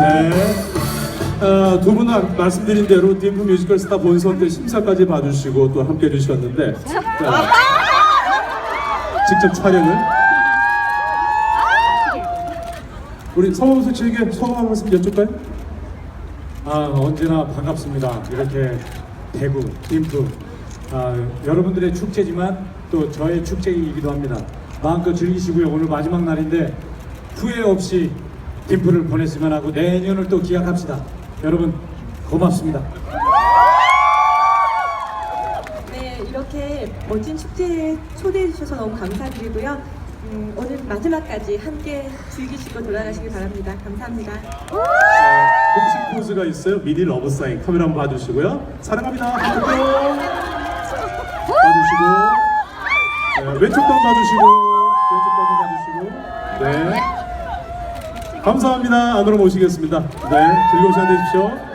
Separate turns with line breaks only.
네. 어, 두 분은 말씀드린 대로 딤프 뮤지컬 스타 본선 때 심사까지 봐주시고 또 함께 해주셨는데 자, 직접 촬영을 우리 서범수 씨에게 소감 한 말씀 여쭐까요?
아, 언제나 반갑습니다. 이렇게 대구, 딤프. 아, 여러분들의 축제지만 또 저의 축제이기도 합니다. 마음껏 즐기시고요. 오늘 마지막 날인데 후회 없이 딤프를 보냈으면 하고 내년을 또 기약합시다. 여러분 고맙습니다.
네, 이렇게 멋진 축제에 초대해 주셔서 너무 감사드리고요. 음, 오늘 마지막까지 함께 즐기시고 돌아가시길 바랍니다. 감사합니다.
공식 포즈가 있어요. 미리 러브 사인 카메라 한번 봐주시고요. 사랑합니다. 봐주시고 네, 왼쪽 방 봐주시고 감사합니다. 안으로 모시겠습니다. 네 즐거운 시간 되십시오.